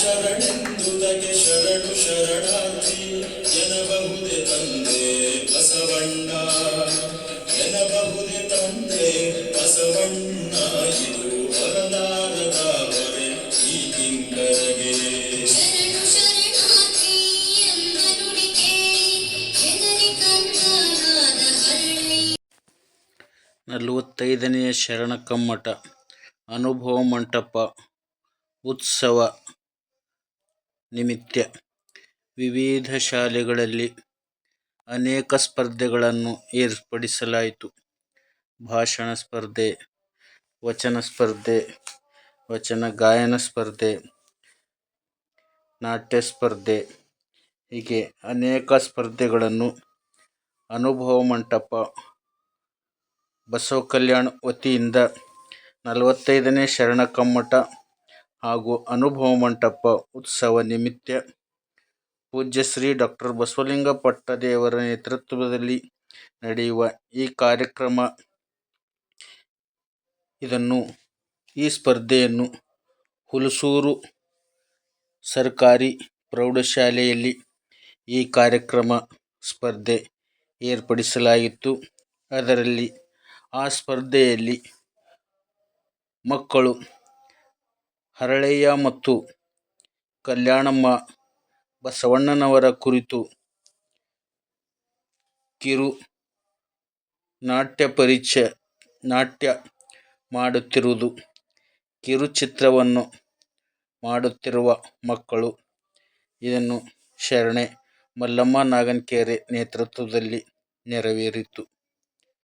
ಶರಣೆಂದುದಗೆ ಶರಣು ಶರಣಾರ್ಥಿ ತಂದೆ ಬಸವಣ್ಣ. ತಂದೆ ಬಸವಣ್ಣ ಇದು ಹೊರಲಾರದ ಹೊರೆ ಈ ನಲವತ್ತೈದನೆಯ ಶರಣ ಕಮ್ಮಟ ಅನುಭವ ಮಂಟಪ ಉತ್ಸವ. ನಿಮಿತ್ತ ವಿವಿಧ ಶಾಲೆಗಳಲ್ಲಿ ಅನೇಕ ಸ್ಪರ್ಧೆಗಳನ್ನು ಏರ್ಪಡಿಸಲಾಯಿತು. ಭಾಷಣ ಸ್ಪರ್ಧೆ, ವಚನ ಸ್ಪರ್ಧೆ, ವಚನ ಗಾಯನ ಸ್ಪರ್ಧೆ, ನಾಟ್ಯ ಸ್ಪರ್ಧೆ ಹೀಗೆ ಅನೇಕ ಸ್ಪರ್ಧೆಗಳನ್ನು ಅನುಭವ ಮಂಟಪ, ಬಸವ ಕಲ್ಯಾಣ್ ವತಿಯಿಂದ ನಲವತ್ತೈದನೇ ಶರಣ ಕಮ್ಮಟ ಹಾಗೂ ಅನುಭವ ಮಂಟಪ ಉತ್ಸವ ನಿಮಿತ್ತ ಪೂಜ್ಯ ಶ್ರೀ ಡಾಕ್ಟರ್ ಬಸವಲಿಂಗ ಪಟ್ಟದೇವರ ನೇತೃತ್ವದಲ್ಲಿ ನಡೆಯುವ ಈ ಕಾರ್ಯಕ್ರಮ. ಇದನ್ನು ಈ ಸ್ಪರ್ಧೆಯನ್ನು ಹುಲಸೂರು ಸರ್ಕಾರಿ ಪ್ರೌಢಶಾಲೆಯಲ್ಲಿ ಈ ಕಾರ್ಯಕ್ರಮ ಸ್ಪರ್ಧೆ ಏರ್ಪಡಿಸಲಾಗಿತ್ತು ಅದರಲ್ಲಿ ಆ ಸ್ಪರ್ಧೆಯಲ್ಲಿ ಮಕ್ಕಳು ಹರಳಯ್ಯ ಮತ್ತು ಕಲ್ಯಾಣಮ್ಮ ಬಸವಣ್ಣನವರ ಕುರಿತು ಕಿರು ನಾಟ್ಯ ಪರಿಚಯ ನಾಟ್ಯ ಮಾಡುತ್ತಿರುವುದು. ಕಿರುಚಿತ್ರವನ್ನು ಮಾಡುತ್ತಿರುವ ಮಕ್ಕಳು ಇದನ್ನು ಶರಣೆ ಮಲ್ಲಮ್ಮ ನಾಗನಕೆರೆ ನೇತೃತ್ವದಲ್ಲಿ ನೆರವೇರಿತು.